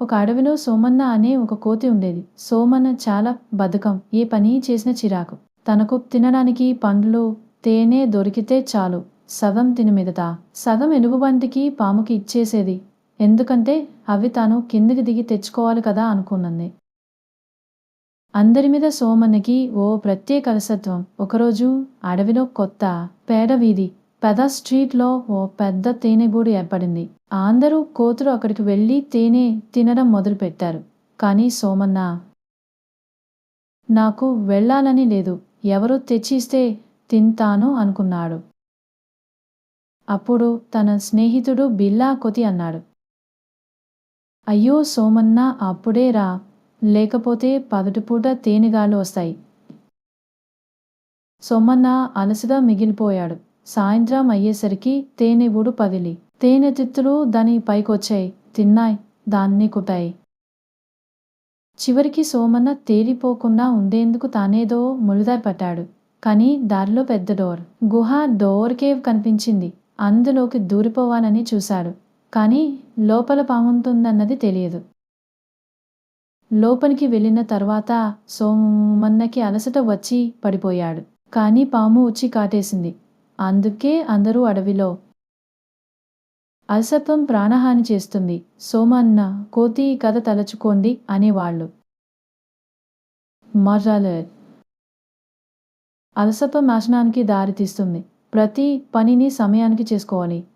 ఒక అడవిలో సోమన్న అనే ఒక కోతి ఉండేది. సోమన్న చాలా బద్ధకం. ఏ పని చేసిన చిరాకు. తనకు తినడానికి పండ్లు తేనె దొరికితే చాలు. సగం తిని మిగతా సగం ఎలుగుబంటికి పాముకి ఇచ్చేసేది. ఎందుకంటే అవి తాను కిందికి దిగి తెచ్చుకోవాలి కదా అనుకున్నది. అందరి మీద సోమన్నకి ఓ ప్రత్యేక అలసత్వం. ఒకరోజు అడవిలో కొత్త పేడ వీధి పెద స్ట్రీట్లో ఓ పెద్ద తేనెగూడు ఏర్పడింది. అందరూ కోతులు అక్కడికి వెళ్ళి తేనె తినడం మొదలుపెట్టారు. కానీ సోమన్న నాకు వెళ్ళాలని లేదు. ఎవరో తెచ్చిస్తే తింటాను అనుకున్నాడు. అప్పుడు తన స్నేహితుడు బిల్లా కొతి అన్నాడు. అయ్యో సోమన్న అప్పుడే రా. లేకపోతే పగటిపూట తేనెగాలు వస్తాయి. సోమన్న అలసిగా మిగిలిపోయాడు. సాయంత్రం అయ్యేసరికి తేనెవుడు పదిలి తేనె తిత్తులు దాని పైకొచ్చాయి. తిన్నాయి. దాన్ని కుట్టాయి. చివరికి సోమన్న తేలిపోకుండా ఉండేందుకు తానేదో ములుదాయి పట్టాడు. కానీ దారిలో పెద్ద డోర్. గుహ డోర్ కేవ్ కనిపించింది. అందులోకి దూరిపోవాలని చూశాడు. కానీ లోపల పాముంటుందన్నది తెలియదు. లోపలికి వెళ్ళిన తర్వాత సోమన్నకి అలసట వచ్చి పడిపోయాడు. కానీ పాము వచ్చి కాటేసింది. అందుకే అందరూ అడవిలో అలసత్వం ప్రాణహాని చేస్తుంది. సోమన్న కోతి కథ తలచుకోండి అనేవాళ్ళు. మజాలర్ అలసత్వం నాశనానికి దారితీస్తుంది. ప్రతి పనిని సమయానికి చేసుకోవాలి.